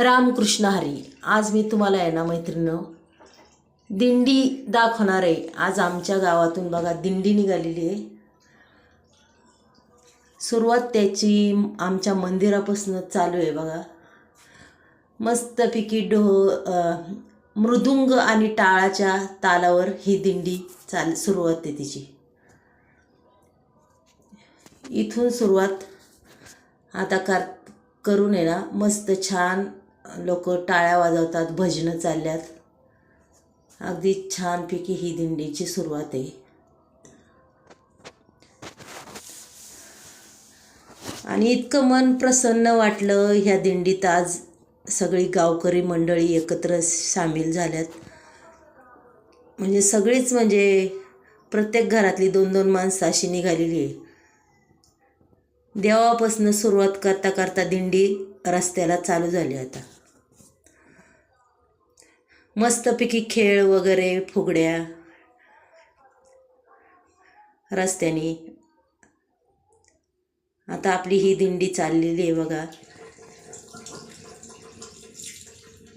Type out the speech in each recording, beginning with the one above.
रामकृष्ण हरी. आज मी तुम्हाला आहे ना मैत्रिणं दिंडी दाखवणार आहे. आज आमच्या गावातून बघा दिंडी निघालेली आहे. सुरुवात त्याची आमच्या मंदिरापासून चालू आहे बघा. मस्तपैकी डो मृदुंग आणि टाळाच्या तालावर ही दिंडी चाल सुरुवात आहे तिची. इथून सुरुवात आता कर करून आहे ना मस्त छान लोक टाळ्या वाजवतात भजनं चालल्यात. अगदी छानपैकी ही दिंडीची सुरुवात आहे. आणि इतकं मन प्रसन्न वाटलं ह्या दिंडीत आज सगळी गावकरी मंडळी एकत्र सामील झाल्यात. म्हणजे सगळीच म्हणजे प्रत्येक घरातली दोन दोन माणसं अशी निघालेली आहे. देवापासून सुरुवात करता करता दिंडी रस्त्याला चालू झाली आता. मस्तपैकी खेळ वगैरे फुगड्या रस्त्याने. आता आपली ही दिंडी चाललेली आहे बघा.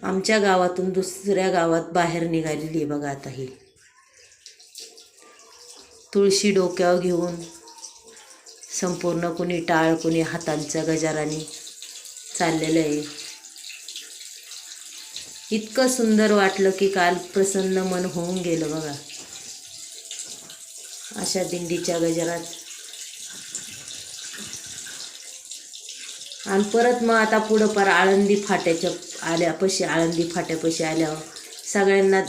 आमच्या गावातून दुसऱ्या गावात बाहेर निघालेली आहे बघा आता ही. तुळशी डोक्यावर घेऊन संपूर्ण कुणी टाळ कुणी हातांच्या गजाराने चाललेलं आहे. इतकं सुंदर वाटलं की काल प्रसन्न मन होऊन गेलं बघा. अशा दिंडीच्या गजरात. आणि परत मग आता पुढं पार आळंदी फाट्याच्या आल्यापाशी आळंदी फाट्यापाशी आल्यावर सगळ्यांना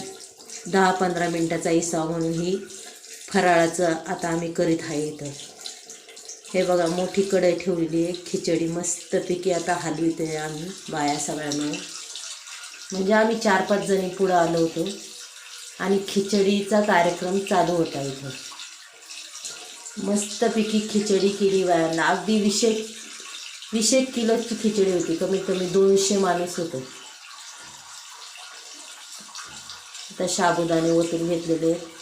दहा पंधरा मिनटाचा इसाव म्हणून ही फराळाचं आता आम्ही करीत आहे इथं. हे बघा मोठी कढई ठेवलेली आहे खिचडी मस्तपैकी आता हलवीत आहे आम्ही बाया सगळ्यांना. म्हणजे आम्ही चार पाच जणी पुढं आलो होतो. आणि खिचडीचा कार्यक्रम चालू होता इथं. मस्तपैकी खिचडी केली बायांना अगदी विशेष वीस किलोची खिचडी होती. कमीत कमी दोनशे माणूस होतो. आता साबुदाणे ओतून घेतलेले.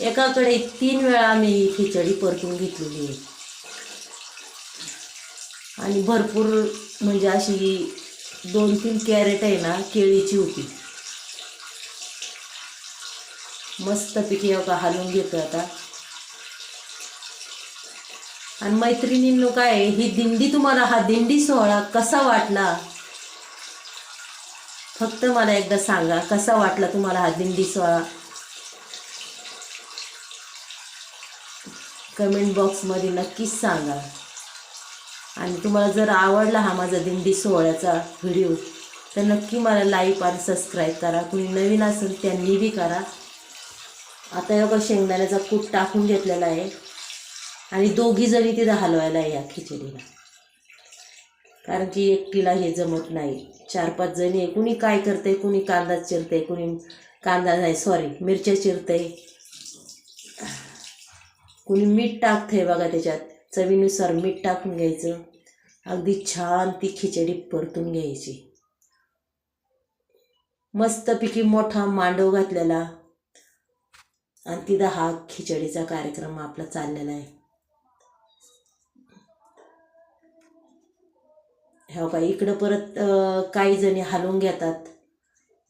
एकाकडे तीन वेळा आम्ही ही खिचडी परतून घेतलेली आहे. आणि भरपूर म्हणजे अशी दोन तीन कॅरेट आहे ना केळीची होती मस्तपैकी का हलवून घेतो आता. आणि मैत्रिणींनो काय आहे, ही दिंडी तुम्हाला हा दिंडी सोहळा कसा वाटला? फक्त मला एकदा सांगा कसा वाटला तुम्हाला हा दिंडी सोहळा? कमेंट बॉक्समध्ये नक्कीच सांगा. आणि तुम्हाला जर आवडला हा माझा दिंडी सोहळ्याचा व्हिडिओ तर नक्की मला लाईक आणि सबस्क्राईब करा. कुणी नवीन असेल त्यांनी बी करा. आता बघा शेंगदाण्याचा कूट टाकून घेतलेला आहे. आणि दोघी जणी तिथं हलवायला आहे या खिचडीला. कारण की एकटीला हे जमत नाही. चार पाच जणी आहे. कुणी काय करते कुणी कांदा चिरते कुणी कांदा नाही सॉरी मिरच्या चिरते कुणी मीठ टाकते बघा त्याच्यात. चवीनुसार मीठ टाकून घ्यायचं. अगदी छान ती खिचडी परतून घ्यायची. मस्तपैकी मोठा मांडव घातलेला. आणि तिथं हा खिचडीचा कार्यक्रम आपला चाललेला आहे. हो का इकडं परत काही जणी हलवून घेतात.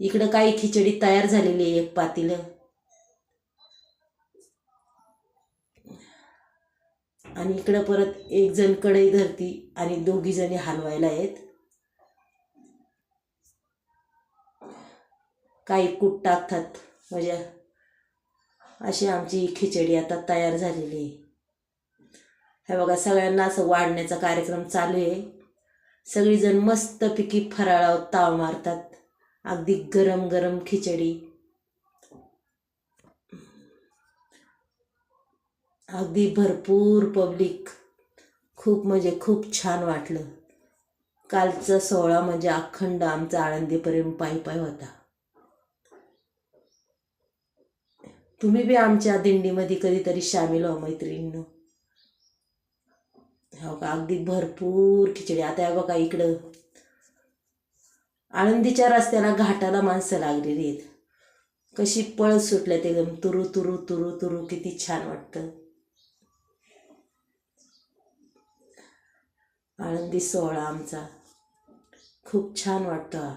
इकडं काही खिचडी तयार झालेली आहे एक पातीलं. आणि इकडं परत एक जण कढई धरती आणि दोघी जणी हलवायला आहेत काही कूट टाकतात. म्हणजे अशी आमची खिचडी आता तयार झालेली आहे. हे बघा सगळ्यांना असं वाढण्याचा कार्यक्रम चालू आहे. सगळीजण मस्तपैकी फराळावर ताव मारतात. अगदी गरम गरम खिचडी. अगदी भरपूर पब्लिक खूप म्हणजे खूप छान वाटलं. कालचा सोहळा म्हणजे अखंड आमचा आळंदीपर्यंत पायी पायी होता. तुम्ही बी आमच्या दिंडीमध्ये कधीतरी सामील व्हा मैत्रिणीनं. हो का? अगदी भरपूर खिचडी. आता बघा इकडं. आळंदीच्या रस्त्याला घाटाला माणसं लागलेली आहेत. कशी पळ सुटल्या ते एकदम. तुरु तुरु तुरु तुरु. किती छान वाटतं. आळंदी सोहळा आमचा. खूप छान वाटतं. हा.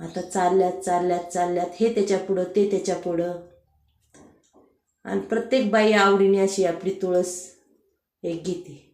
आता चालल्यात चालल्यात चालल्यात. हे त्याच्या पुढं ते त्याच्या पुढं. आणि प्रत्येक बाई आवडीने अशी आपली तुळस एक घेते.